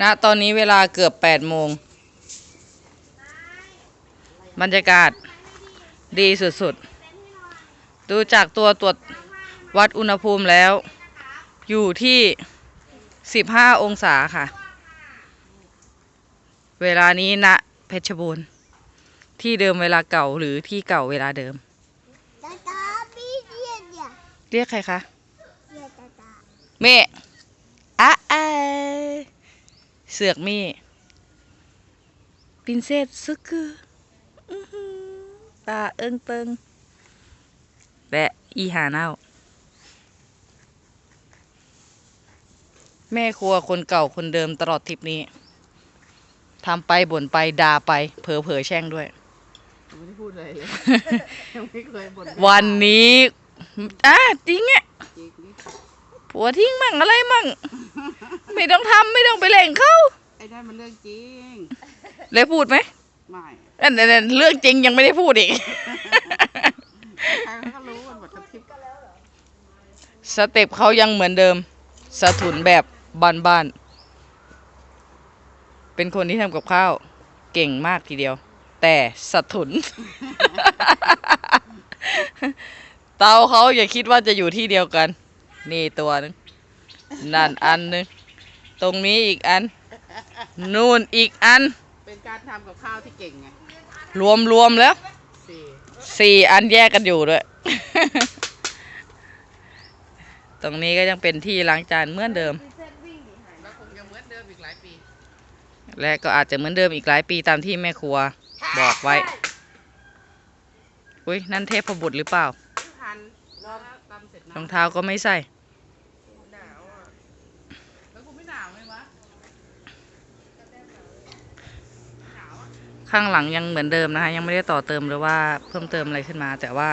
ณตอนนี้เวลาเกือบแปดโมง บรรยากาศดีสุดๆ ดูจากตัวตรวจวัดอุณหภูมิแล้ว อยู่ที่15องศาค่ะ เวลานี้ณเพชรบูรณ์ที่เดิมเวลาเก่าหรือที่เก่าเวลาเดิมตาตาพี่เรียนเนี่ยเรียกใครคะเรียนตาตาเมฆอะอะ เสือกเมฆปินเซสซึกืออื้อหือตาเอิงเติงและอีหาเน่า แม่ครัวคนเก่าคนเดิมตลอดทริปนี้ทำไปบ่นไปด่าไปเผลอเผลอๆแช่งด้วยยังไม่ได้พูดอะไรเลยยังไม่เคยบ่นวันนี้อะจริงอะจริงนี่ผัวทิ้งมั่งอะไรมั่ง ไม่ต้องทำไม่ต้องไปเล่งเขาไอ้นั่นมันเรื่องจริง เลยพูดไหมไม่อันนั้นเรื่องจริงยังไม่ได้พูดอีก ใครเขาก็รู้กันหมดทั้งทริปสเต็ปเขายังเหมือนเดิม สะถุนแบบบ้านๆ เป็นคนที่ทำกับข้าว เก่งมากทีเดียว แต่สะถุน เตาเขาอย่าคิดว่าจะอยู่ที่เดียวกัน นี่ตัวหนึง นั่นอันหนึง ตรงนี้อีกอัน นู่นอีกอัน เป็นการทำกับข้าวที่เก่งไงรวมรวมๆแล้วสี่สี่อันแยกกันอยู่ด้วย ตรงนี้ก็ยังเป็นที่ล้างจานเหมือนเดิม แล้วคงจะเหมือนเดิมอีกหลายปี และก็อาจจะเหมือนเดิมอีกหลายปีตามที่แม่ครัว บอกไว้ อุ้ยนั่นเทพบุตรหรือเปล่า ทันแล้วตำเสร็จรองน้ำเท้าก็ไม่ใส่ หนาวอะแล้วกูไม่หนาวไหมวะ ข้างหลังยังเหมือนเดิมนะคะ ยังไม่ได้ต่อเติมหรือว่าเพิ่มเติมอะไรขึ้นมา แต่ว่า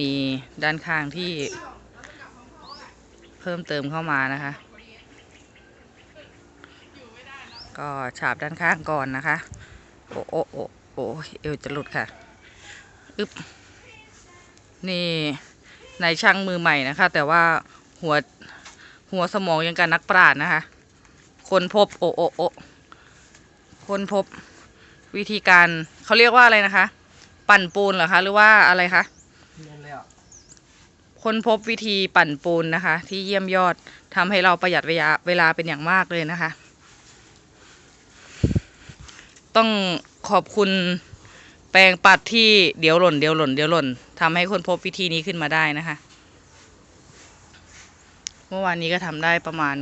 มีด้านข้างที่ เพิ่มเติมเข้ามานะคะ ก็ฉาบด้านข้างก่อนนะคะ โอ้โอ้โอ้โอ้เอวจะหลุดค่ะอึบนี่นายช่างมือใหม่นะคะ แต่ว่าหัวหัวสมองยังกับนักปราชญ์นะคะ คนพบ โอ้โอ้โอ้คนพบ วิธีการเขาเรียกว่าอะไรนะคะ ปั่นปูนเหรอคะ หรือว่าอะไรคะค้นพบวิธีปั่นปูนนะคะ ที่เยี่ยมยอดทำให้เราประหยัดเวลาเวลาเป็นอย่างมากเลยนะคะ ต้องขอบคุณแปลงปัดที่เดี๋ยวหล่นเดี๋ยวหล่นเดี๋ยวหล่นทำให้ค้นพบวิธีนี้ขึ้นมาได้นะคะ เมื่อวานนี้ก็ทำได้ประมาณ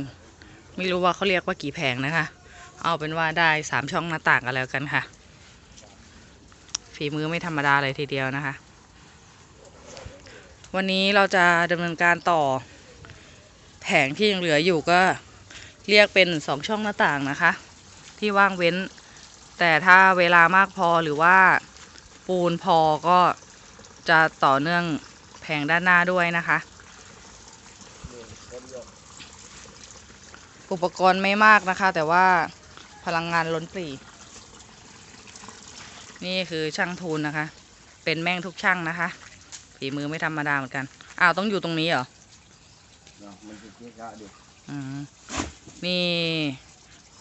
ไม่รู้ว่าเขาเรียกว่ากี่แผงนะคะ เอาเป็นว่าได้สามช่องหน้าต่างกันแล้วกันค่ะ ฝีมือไม่ธรรมดาเลยทีเดียวนะคะ วันนี้เราจะดำเนินการต่อ แผงที่ยังเหลืออยู่ก็เรียกเป็นสองช่องหน้าต่างนะคะ ที่ว่างเว้น แต่ถ้าเวลามากพอหรือว่าปูนพอก็จะต่อเนื่องแผงด้านหน้าด้วยนะคะ อุปกรณ์ไม่มากนะคะ แต่ว่า พลังงานล้นปรี นี่คือช่างทูนนะคะ เป็นแม่งทุกช่างนะคะฝีมือไม่ธรรมดาเหมือนกัน อ้าวต้องอยู่ตรงนี้เหรอมันจะเก๊กะดิอืมนี่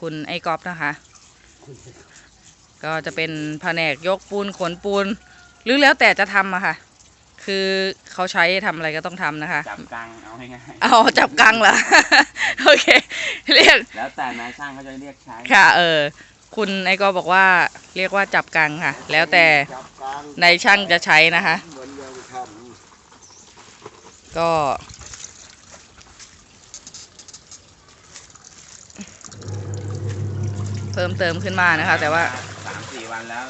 คุณไอ้ก๊อฟนะคะ ก็จะเป็นแผนกยกปูนขนปูน หรือแล้วแต่จะทำอะค่ะ คือเขาใช้ทำอะไรก็ต้องทำนะคะ จับกลางเอาง่ายเอาจับกังเหรอ โอเค เรียก ๆแล้วแต่นายช่างเขาจะเรียกใช้ค่ะ เออ คุณไอ้ก็บอกว่าเรียกว่าจับกังค่ะ แล้วแต่จับกลางในช่างจะใช้นะคะ เหมือนยังทก็ เพิ่มเติมขึ้นมานะคะ แต่ว่าสามสี่วันแล้ว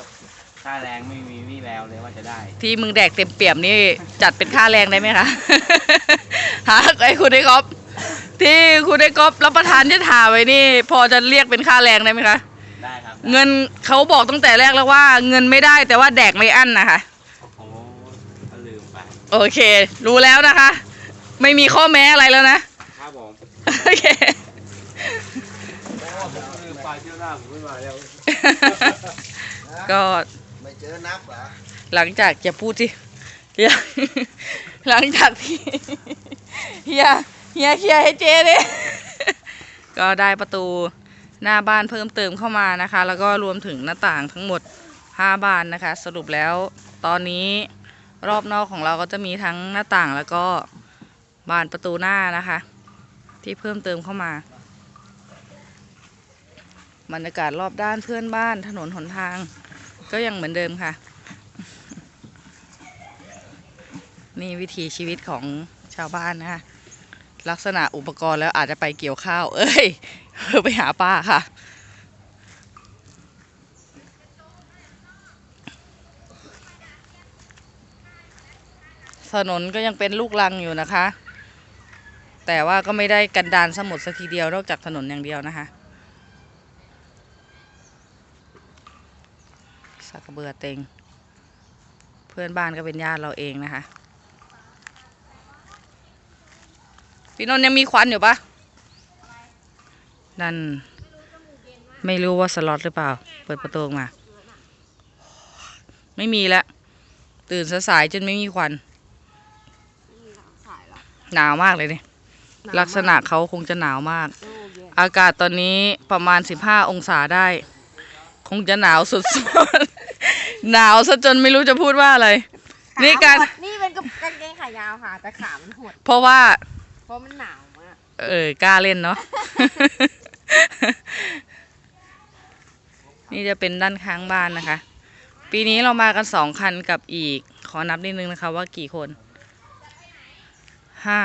ค่าแรงไม่มีวี่แววเลยว่าจะได้ ที่มึงแดกเต็มเปี่ยมนี่ จัดเป็นค่าแรงได้ไหมคะฮะไอ้คุณไอ้ก๊อฟที่คุณไอ้ก๊อฟรับประทานที่ถาไว้นี่ พอจะเรียกเป็นค่าแรงได้ไหมคะ ได้ครับเงินเขาบอกตั้งแต่แรกแล้วว่า เงินไม่ได้แต่ว่าแดกไม่อั้นนะคะ โอ้ก็ลืมไป โอเค รู้แล้วนะคะ ไม่มีข้อแม้อะไรแล้วนะ ครับผมโอเคแม้ว่าผมลืมไปเที่ยวหน้าผมไม่มาแล้ว ก็ไม่ เจอนับเหรอหลังจากจะพูดสิเฮียหลังจากที่เฮียเฮียเคลียร์ให้เจเลยก็ได้ประตูหน้าบ้านเพิ่มเติมเข้ามานะคะ แล้วก็รวมถึงหน้าต่างทั้งหมด 5 บานนะคะ สรุปแล้วตอนนี้รอบนอกของเราก็จะมีทั้งหน้าต่างแล้วก็บานประตูหน้านะคะ ที่เพิ่มเติมเข้ามาบรรยากาศรอบด้านเพื่อนบ้านถนนหนทาง ก็ยังเหมือนเดิมค่ะ นี่วิถีชีวิตของชาวบ้านนะคะลักษณะอุปกรณ์แล้วอาจจะไปเกี่ยวข้าว เอ้ยไปหาปลาค่ะ ถนนก็ยังเป็นลูกลังอยู่นะคะ แต่ว่าก็ไม่ได้กันดานสมุดสักทีเดียวนอกจากถนนอย่างเดียวนะคะ สักกระเบือเต็ง เพื่อนบ้านก็เป็นญาติเราเองนะคะ พี่นนท์ยังมีควันอยู่ปะนั่น ไม่รู้ว่าสล็อตหรือเปล่า เปิดประตูออกมา ไม่มีแล้ว ตื่นสายๆจนไม่มีควันสายละหนาวมากเลยเนี่ยลักษณะเขาคงจะหนาวมาก อากาศตอนนี้ประมาณ 15 องศาได้ คงจะหนาวสุดๆ หนาวซะจนไม่รู้จะพูดว่าอะไร นี่การ นี่เป็นกับกางเกงขายาวค่ะ แต่ขามันหด เพราะว่า เพราะมันหนาวมากเออกล้าเล่นเนาะ นี่จะเป็นด้านข้างบ้านนะคะ ปีนี้เรามากันสองคันกับอีก ขอนับนิดนึงนะคะว่ากี่คน ห้า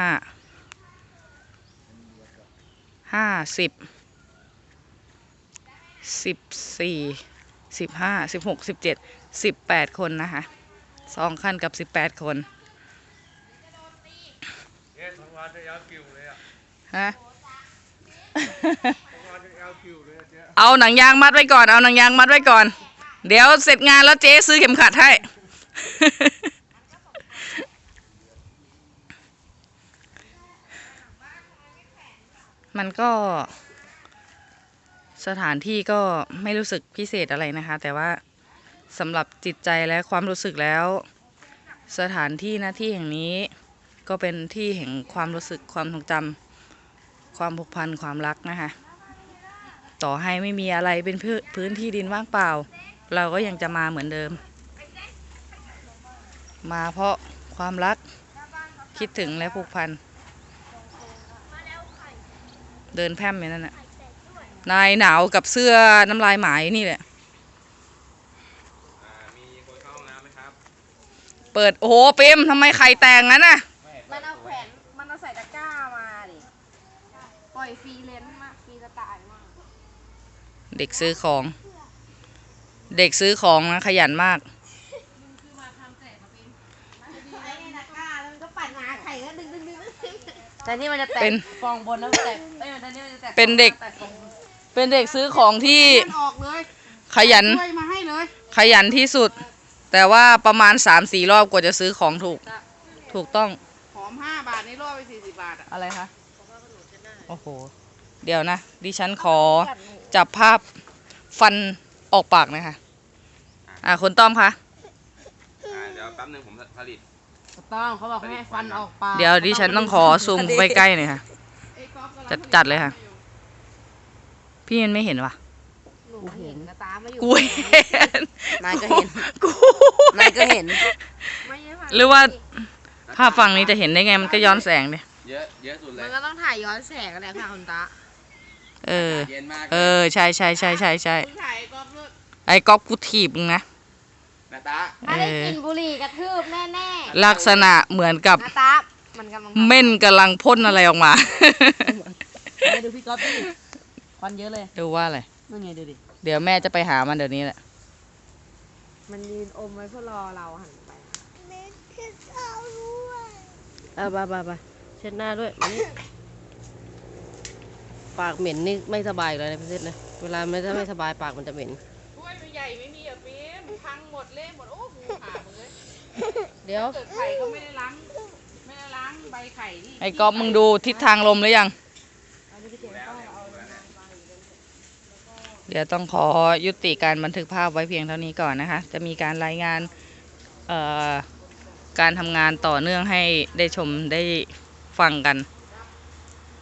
ห้าสิบ สิบสี่ สิบห้า สิบหก สิบเจ็ด สิบแปดคนนะคะสองคันกับสิบแปดคนเนี่ยทำงานจะยาวคิวเลยอะฮะทำงานจะยาวคิวเลยอะเจ๊เอาหนังยางมัดไว้ก่อน เอาหนังยางมัดไว้ก่อน เดี๋ยวเสร็จงานแล้วเจ๊ซื้อเข็มขัดให้ มันก็สถานที่ก็ไม่รู้สึกพิเศษอะไรนะคะ แต่ว่า สำหรับจิตใจและความรู้สึกแล้ว สถานที่หน้าที่แห่งนี้ ก็เป็นที่แห่งความรู้สึกความทรงจำความผูกพันความรักนะคะ ต่อให้ไม่มีอะไรเป็นพื้นที่ดินว่างเปล่า เราก็ยังจะมาเหมือนเดิม มาเพราะความรักคิดถึงและผูกพัน เดินแพร่มอย่างนั้นน่ะนายหนาวกับเสื้อน้ำลายหมายนี่แหละ อ่ามีคนเข้าห้องน้ำไหมครับ เปิดโอ้โหเปรมทำไมไข่แตกงั้นน่ะ มันเอาแขวนมันเอาใส่ตะกร้ามาดิปล่อยฟรีเลนซ์มากฟรีสไตล์มากเด็กซื้อของ เด็กซื้อของนะ ขยันมากแต่นี่มันจะแตกเป็น ฟองบนแล้วแตกเอ้ยแต่นี่มันจะแตกเป็นเด็ก แตฟองเป็นเด็กซื้อของที่มันออกเลยขยัน ช่วยมาให้เลยขยันที่สุด แต่ว่าประมาณสามสี่รอบกว่าจะซื้อของถูก ถูกต้อง หอมห้าบาทนี่รอบไปสี่สิบบาทอะอะไรคะ โอ้โห เดี๋ยวนะ ดิฉันขอจับภาพฟันออกปากหนะคะ อ่าคุณต้อมคะ อ่าเดี๋ยวแป๊บนึงผมผลิตถูกต้องเขาบอกให้ฟันออกปากเดี๋ยวดิฉันต้องขอซูมไปใกล้หน่อยค่ะจัดจัดเลยค่ะ พี่มันไม่เห็นวะ หนูเห็นกระตามาอยู่กูเห็นนายก็เห็นกูนายก็เห็นหรือว่า ภาพฝั่งนี้จะเห็นได้ไงมันก็ย้อนแสงเนี่ยเยอะเยอะสุดเลมัยนก็ต้องถ่ายย้อนแสงกันแหละค่ะคุณตาเออ เย็นมากเออ ใช่ใช่ใช่ใช่ใช่คุณถ่ายก๊อฟด้วยไอ้ก๊อฟกูถีบมึงนะ นาตาเอถ้าได้อกินบุหรี่กระทืบแน่ลักษณะเหมือนกับๆนาตามันกำลังเม่นกำลังพ่นอะไรออกมาไปดูพี่ก๊อฟดิควันเยอะเลยดูว่าอะไร นั่นไงดูดิ เดี๋ยวแม่จะไปหามันเดี๋ยวนี้แหละ มันยืนอมไว้เพื่อรอเราหันไปเม็ดพิซซ่าด้วยเออไปไปไปเช็ดหน้าด้วยนี่ปากเหม็นนี่ไม่สบายเลยนะพี่เซษนะ เวลาไม่ถ้าไม่สบายปากมันจะเหม็น ถ้วยใหญ่ไม่มีอะฟิล์มพังหมดเละหมด โอ้โหขาดเลยเดี๋ยว เกิดไข่ก็ไม่ได้ล้าง ไม่ได้ล้างใบไข่ที่ไอ้ก๊อฟมึงดูทิศทางลมหรือยัง เดี๋ยวต้องขอยุติการบันทึกภาพไว้เพียงเท่านี้ก่อนนะคะ จะมีการรายงานการทำงานต่อเนื่องให้ได้ชมได้ฟังกัน